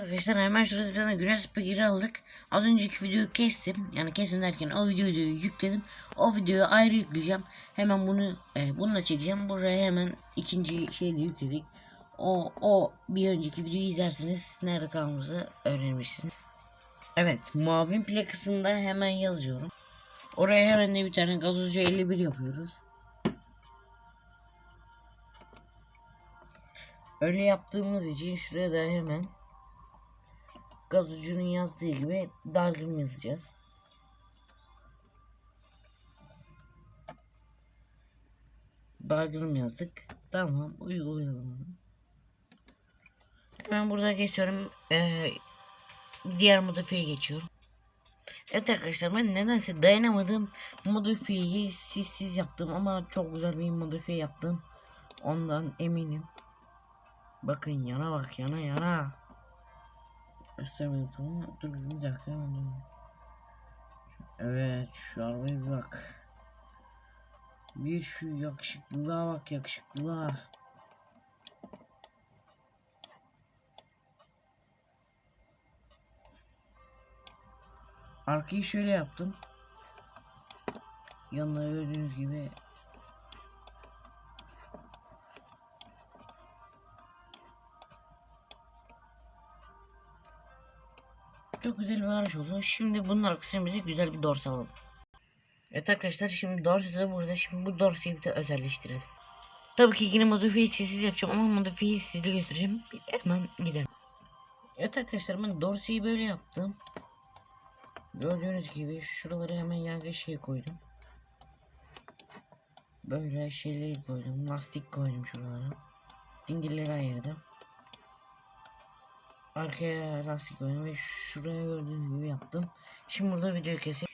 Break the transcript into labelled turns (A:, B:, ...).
A: Arkadaşlar hemen şurada bir tane güneş spikeri aldık. Az önceki videoyu kestim. Yani kestim derken o videoyu yükledim. O videoyu ayrı yükleyeceğim. Hemen bunu e, bununla çekeceğim. Buraya hemen ikinci şeyi de yükledik. O o bir önceki videoyu izlersiniz. Nerede kaldığımızı öğrenmişsiniz. Evet mavi plakasında hemen yazıyorum. Oraya hemen de bir tane gazozcu 51 yapıyoruz. Öyle yaptığımız için şuraya da hemen gazocu'nun yazdığı gibi dargın yazacağız. Dargın yazdık. Tamam uygulayalım. Hemen burada geçiyorum. Ee, diğer modifiye geçiyorum. Evet arkadaşlar ben nedense dayanamadım. Modifiyeyi siz yaptım ama çok güzel bir modifiye yaptım. Ondan eminim. Bakın yana bak yana yana. Göstermedim tamam mı? Dur bir dakika hemen. Evet şu arabaya bir bak. Bir şu yakışıklılığa bak yakışıklılığa. Arkayı şöyle yaptım. Yanına gördüğünüz gibi Çok güzel bir araç oldu. Şimdi bunun arkasına güzel bir dorsa alalım. Evet arkadaşlar şimdi dorsa da burada. Şimdi bu dorsayı bir de özelleştirelim. Tabii ki yine modifiyeyi sizsiz yapacağım ama modifiyeyi sizle göstereceğim. Hemen gidelim. Evet arkadaşlar ben dorsayı böyle yaptım. Gördüğünüz gibi şuraları hemen yargı şey koydum. Böyle şeyleri koydum. Lastik koydum şuralara. Dingilleri ayırdım. Arkaya lastik koydum ve şuraya gördüğünüz gibi yaptım. Şimdi burada videoyu keseyim.